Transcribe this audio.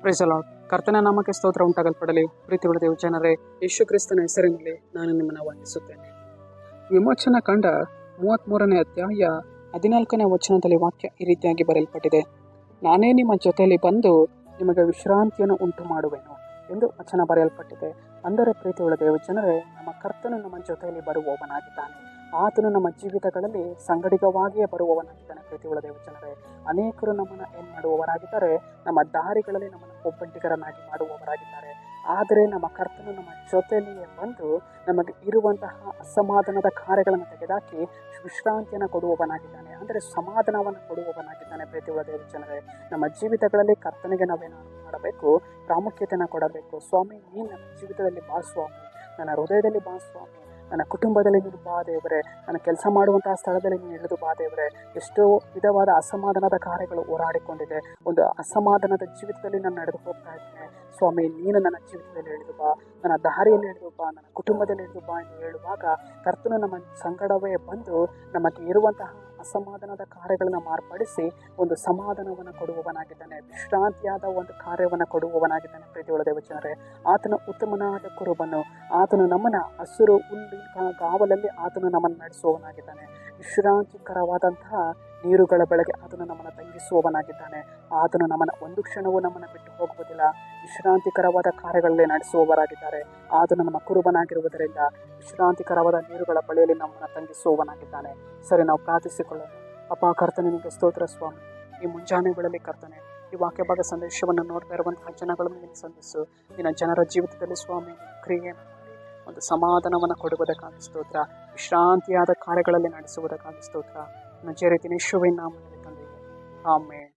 Price lord ಕರ್ತನ ನಾಮಕ್ಕೆ ಸ್ತೋತ್ರ ಉಂಟಾಗಲ್ಪಡಲಿ. ಪ್ರೀತಿ ಉಳಿದ ಜನರೇ, ಯೇಸು ಕ್ರಿಸ್ತನ ಹೆಸರಿನಲ್ಲಿ ನಾನು ನಿಮ್ಮನ್ನು ವಂದಿಸುತ್ತೇನೆ. ವಿಮೋಚನ ಕಂಡ ಮೂವತ್ತ್ಮೂರನೇ ಅಧ್ಯಾಯ ಹದಿನಾಲ್ಕನೇ ವಚನದಲ್ಲಿ ವಾಕ್ಯ ಈ ರೀತಿಯಾಗಿ ಬರೆಯಲ್ಪಟ್ಟಿದೆ. ನಾನೇ ನಿಮ್ಮ ಜೊತೆಯಲ್ಲಿ ಬಂದು ನಿಮಗೆ ವಿಶ್ರಾಂತಿಯನ್ನು ಉಂಟು ಮಾಡುವೆನು ಎಂದು ವಚನ ಬರೆಯಲ್ಪಟ್ಟಿದೆ. ಅಂದರೆ ಪ್ರೀತಿ ಉಳಿದ ಜನರೇ, ನಮ್ಮ ಕರ್ತನು ನಮ್ಮ ಜೊತೆಯಲ್ಲಿ ಬರುವವನಾಗಿದ್ದಾನೆ. ಆತನು ನಮ್ಮ ಜೀವಿತಗಳಲ್ಲಿ ಸಂಗಡಿಗವಾಗಿಯೇ ಬರುವವನಾಗಿದ್ದಾನೆ. ಪ್ರೀತಿ ಉಳಿದ ಜನರೇ, ಅನೇಕರು ನಮ್ಮನ್ನು ಏನು ಮಾಡುವವರಾಗಿದ್ದಾರೆ ನಮ್ಮ ದಾರಿಗಳಲ್ಲಿ ನಮ್ಮನ್ನು ಒಬ್ಬಂಟಿಗರನ್ನಾಗಿ ಮಾಡುವವರಾಗಿದ್ದಾರೆ. ಆದರೆ ನಮ್ಮ ಕರ್ತನು ನಮ್ಮ ಜೊತೆಯಲ್ಲಿಯೇ ಬಂದು ನಮಗೆ ಇರುವಂತಹ ಅಸಮಾಧಾನದ ಕಾರ್ಯಗಳನ್ನು ತೆಗೆದಾಕಿ ವಿಶ್ರಾಂತಿಯನ್ನು ಕೊಡುವವನಾಗಿದ್ದಾನೆ. ಅಂದರೆ ಸಮಾಧಾನವನ್ನು ಕೊಡುವವನಾಗಿದ್ದಾನೆ ಪ್ರೀತಿ ದೇವ ಜನರೇ. ನಮ್ಮ ಜೀವಿತಗಳಲ್ಲಿ ಕರ್ತನಿಗೆ ನಾವೇನು ಮಾಡಬೇಕು? ಪ್ರಾಮುಖ್ಯತೆಯನ್ನು ಕೊಡಬೇಕು. ಸ್ವಾಮಿ, ನೀನು ನನ್ನ ಜೀವಿತದಲ್ಲಿ ಬಾ ಸ್ವಾಮಿ. ನನ್ನ ಹೃದಯದಲ್ಲಿ ಬಾ ಸ್ವಾಮಿ. ನನ್ನ ಕುಟುಂಬದಲ್ಲಿ ನೀನು ಬಾ ದೇವರೇ. ನನ್ನ ಕೆಲಸ ಮಾಡುವಂತಹ ಸ್ಥಳದಲ್ಲಿ ನೀನು ಇಳಿದು ಬಾ ದೇವರೇ. ಎಷ್ಟೋ ವಿಧವಾದ ಅಸಮಾಧಾನದ ಕಾರ್ಯಗಳು ಹೋರಾಡಿಕೊಂಡಿದೆ. ಒಂದು ಅಸಮಾಧಾನದ ಜೀವಿತದಲ್ಲಿ ನಾನು ನಡೆದು ಹೋಗ್ತಾ ಇದ್ದೇನೆ. ಸ್ವಾಮಿ, ನೀನು ನನ್ನ ಜೀವಿತದಲ್ಲಿ ಇಳಿದು ಬಾ. ನನ್ನ ದಾರಿಯಲ್ಲಿ ಇಳಿದು ಬಾ. ನನ್ನ ಕುಟುಂಬದಲ್ಲಿ ಇಳಿದು ಬಾ ಎಂದು ಹೇಳುವಾಗ ಕರ್ತನು ನಮ್ಮ ಸಂಗಡವೇ ಬಂದು ನಮಗೆ ಇರುವಂತಹ ಅಸಮಾಧಾನದ ಕಾರ್ಯಗಳನ್ನು ಮಾರ್ಪಡಿಸಿ ಒಂದು ಸಮಾಧಾನವನ್ನು ಕೊಡುವವನಾಗಿದ್ದಾನೆ. ವಿಶ್ರಾಂತಿಯಾದ ಒಂದು ಕಾರ್ಯವನ್ನು ಕೊಡುವವನಾಗಿದ್ದಾನೆ ಪ್ರೀತಿಯೊಳ ದೇವಚನರೇ ಆತನ ಉತ್ತಮನಾದ ಕುರುಬನು, ಆತನು ನಮ್ಮನ ಹಸಿರು ಹುಲ್ಲಿನ ಗಾವಲಲ್ಲಿ ಆತನು ನಮ್ಮನ್ನು ನಡೆಸುವವನಾಗಿದ್ದಾನೆ. ವಿಶ್ರಾಂತಿಕರವಾದಂತಹ ನೀರುಗಳ ಬೆಳಗ್ಗೆ ಆತನು ನಮ್ಮನ್ನು ತಂಗಿಸುವವನಾಗಿದ್ದಾನೆ. ಆತನು ನಮ್ಮನ್ನು ಒಂದು ಕ್ಷಣವೂ ನಮ್ಮನ್ನು ಬಿಟ್ಟು ಹೋಗುವುದಿಲ್ಲ. ವಿಶ್ರಾಂತಿಕರವಾದ ಕಾರ್ಯಗಳಲ್ಲಿ ನಡೆಸುವವರಾಗಿದ್ದಾರೆ. ಆತನು ನಮ್ಮ ಕುರುಬನಾಗಿರುವುದರಿಂದ ವಿಶ್ರಾಂತಿಕರವಾದ ನೀರುಗಳ ಬಳಿಯಲ್ಲಿ ನಮ್ಮನ್ನು ತಂಗಿಸುವವನಾಗಿದ್ದಾನೆ. ಸರಿ, ನಾವು ಪ್ರಾರ್ಥಿಸಿಕೊಳ್ಳೋಣ. ಅಪ್ಪ, ಕರ್ತನೆ ನಿಮಗೆ ಸ್ತೋತ್ರ ಸ್ವಾಮಿ. ಈ ಮುಂಜಾನೆ ವೇಳೆಯಲ್ಲಿ ಕರ್ತನೆ, ಈ ವಾಕ್ಯ ಭಾಗ ಸಂದೇಶವನ್ನು ನೋಡ್ತಾ ಇರುವಂತಹ ಜನಗಳನ್ನು ನಿನ್ನ ಸಂದಿಸು ನಿನ್ನ ಜನರ ಜೀವಿತದಲ್ಲಿ ಸ್ವಾಮಿ, ಕ್ರಿಯೆ ಒಂದು ಸಮಾಧಾನವನ್ನು ಕೊಡುವುದಕ್ಕಾಗಿ ಸ್ತೋತ್ರ. ವಿಶ್ರಾಂತಿಯಾದ ಕಾರ್ಯಗಳಲ್ಲಿ ನಡೆಸುವುದಕ್ಕಾಗಿ ಸ್ತೋತ್ರ. ನಜೆ ರೀತಿ ನಿಶುವಿನ ನಾಮದಲ್ಲಿ ತಂದೆಯೇ ಆಮೇಲೆ